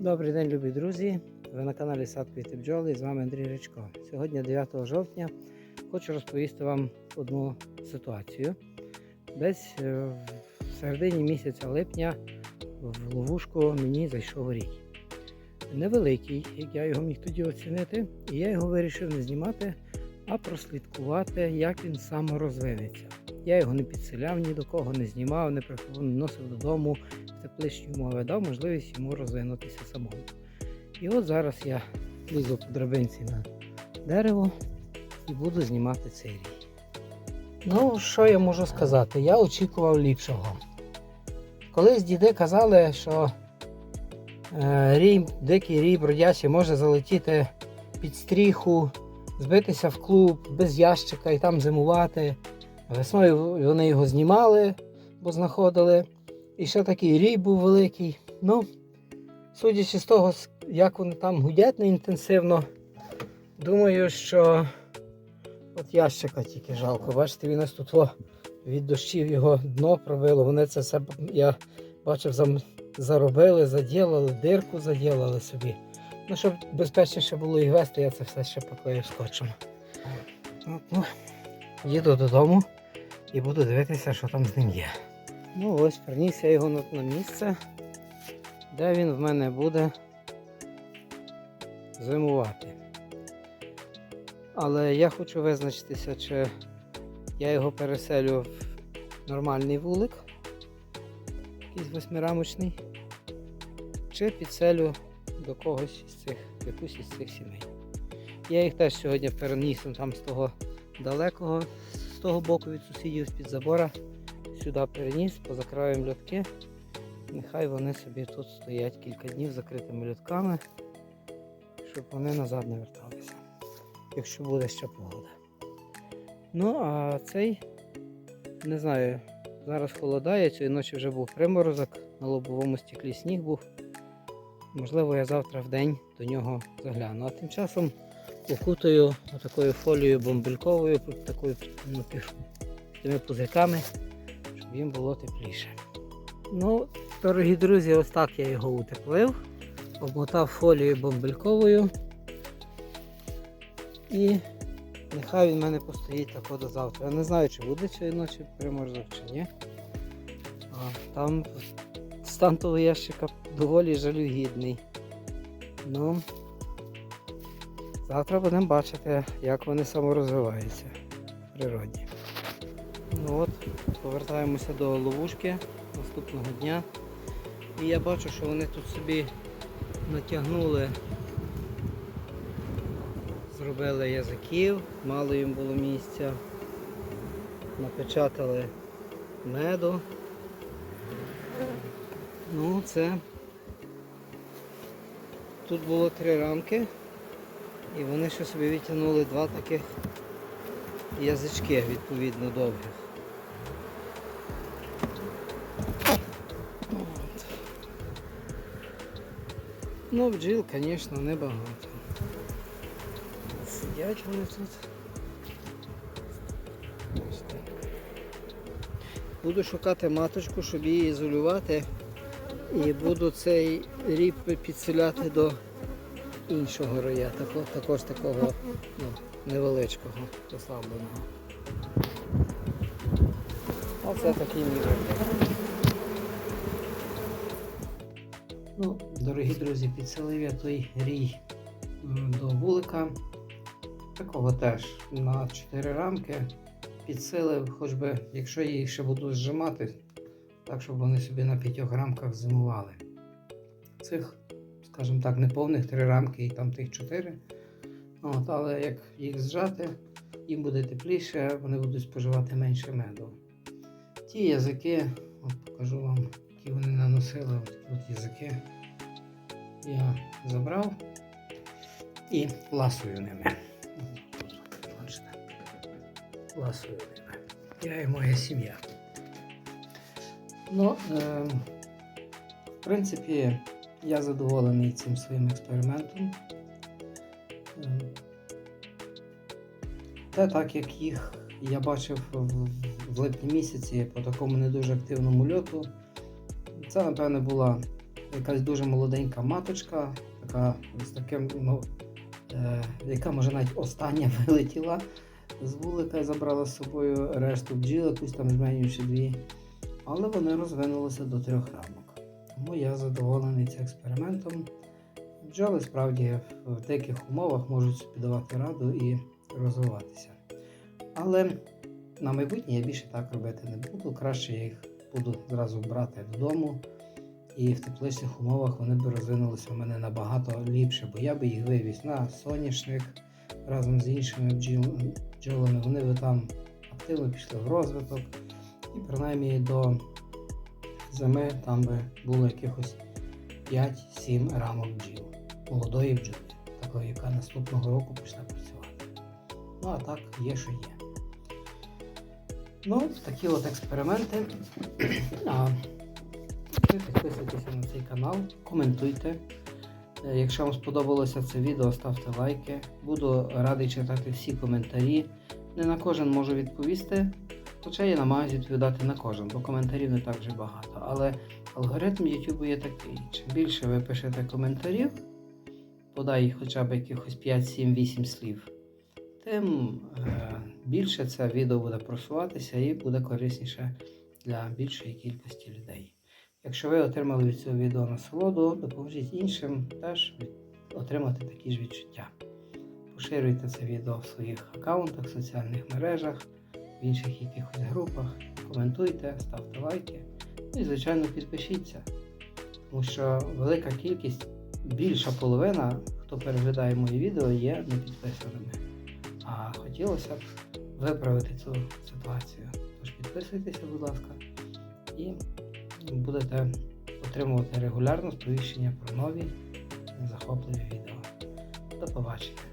Добрий день, любі друзі! Ви на каналі Сад Квіти Бджоли і з вами Андрій Речко. Сьогодні 9 жовтня хочу розповісти вам одну ситуацію. Десь е, в середині місяця липня в ловушку мені зайшов рій. Невеликий, як я його міг тоді оцінити, і я його вирішив не знімати, а прослідкувати, як він саморозвинеться. Я його не підселяв ні до кого, не знімав, не приховав, не носив додому в тепличні умови, дав можливість йому розвинутися самому. І от зараз я лізу по драбинці на дерево і буду знімати цей рій. Ну, що я можу сказати? Я очікував ліпшого. Колись діди казали, що е, рій, дикий рій бродячий може залетіти під стріху, збитися в клуб без ящика і там зимувати. Весною вони його знімали, бо знаходили. І ще такий рій був великий. Ну, судячи з того, як вони там гудять неінтенсивно, думаю, що от ящика тільки жалко. Бачите, він ось тут о, від дощів його дно пробило. Вони це все, я бачив, заробили, заділили, дирку заділили собі. Ну, щоб безпечніше було їх вести, я це все ще поклею скотчем. От, ну, їду додому і буду дивитися, що там з ним є. Ну ось приніс я його на, на місце, де він в мене буде зимувати. Але я хочу визначитися, чи я його переселю в нормальний вулик, якийсь восьмирамочний, чи підселю до когось із цих, якусь із цих сімей. Я їх теж сьогодні переніс там з того далекого, з того боку від сусідів з-під забора сюди переніс, позакриваємо льотки. Нехай вони собі тут стоять кілька днів закритими льотками, щоб вони назад не верталися, якщо буде ще погода. Ну, а цей, не знаю, зараз холодає, цієї ночі вже був приморозок, на лобовому стеклі сніг був. Можливо, я завтра в день до нього загляну. А тим часом укутаю такою фолією бомбельковою, такою ну, тими пузирками щоб їм було тепліше. Ну, дорогі друзі, ось так я його утеплив, обмотав фолією бомбельковою. І нехай він в мене постоїть тако до завтра. Я не знаю, чи буде цієї ночі приморозок чи ні. А, там стан того ящика доволі жалюгідний. Ну, завтра будемо бачити, як вони саморозвиваються в природі. Ну от, повертаємося до ловушки наступного дня. І я бачу, що вони тут собі натягнули, зробили язиків, мало їм було місця, напечатали меду. Ну, це тут було три рамки, і вони ще собі відтягнули два таких язички відповідно довгих. Ну, бджіл, звісно, небагато. Сидять вони тут. Буду шукати маточку, щоб її ізолювати. І буду цей ріб підселяти до іншого роя, також такого ну, невеличкого, послабленого. Оце такий вибір. Ну, дорогі друзі, підселив я той рій до вулика. Такого теж на 4 рамки. Підсилив, хоч би, якщо їх ще буду зжимати, так, щоб вони собі на 5 рамках зимували. Цих, скажімо так, неповних 3 рамки і там тих 4. От, але як їх зжати, їм буде тепліше, вони будуть споживати менше меду. Ті язики, от покажу вам, які вони наносили, от, от язики. Я забрав і ласую ними. Бачите, ласую ними. Я і моя сім'я. Ну, е, в принципі, я задоволений цим своїм експериментом. Е, Та так як їх я бачив в, в липні місяці по такому не дуже активному льоту, це, напевне, була якась дуже молоденька маточка, така з таким, ну, е, яка може навіть остання вилетіла з вулика і забрала з собою решту бджіл, якусь там жменю чи дві. Але вони розвинулися до трьох рамок. Тому я задоволений цим експериментом. Бджоли справді в деяких умовах можуть собі давати раду і розвиватися. Але на майбутнє я більше так робити не буду. Краще я їх буду зразу брати додому. І в тепличних умовах вони б розвинулися в мене набагато ліпше, бо я би їх вивіз на соняшник разом з іншими бджолами. Вони би там активно пішли в розвиток. І принаймні до зими там би було якихось 5-7 рамок бджіл. Молодої бджоли, такої, яка наступного року почне працювати. Ну а так, є, що є. Ну, такі от експерименти. А, підписуйтеся на цей канал, коментуйте. Е, Якщо вам сподобалося це відео, ставте лайки. Буду радий читати всі коментарі. Не на кожен можу відповісти, хоча я намагаюся відповідати на кожен, бо коментарів не так вже багато. Але алгоритм YouTube є такий. Чим більше ви пишете коментарів, подай хоча б якихось 5, 7, 8 слів, тим е, більше це відео буде просуватися і буде корисніше для більшої кількості людей. Якщо ви отримали від цього відео насолоду, допоможіть іншим теж отримати такі ж відчуття. Поширюйте це відео в своїх аккаунтах, соціальних мережах, в інших якихось групах, коментуйте, ставте лайки. Ну і, звичайно, підпишіться. Тому що велика кількість, більша половина, хто переглядає мої відео, є не підписаними. А хотілося б виправити цю ситуацію. Тож підписуйтеся, будь ласка, і будете отримувати регулярно сповіщення про нові захопливі відео. До побачення!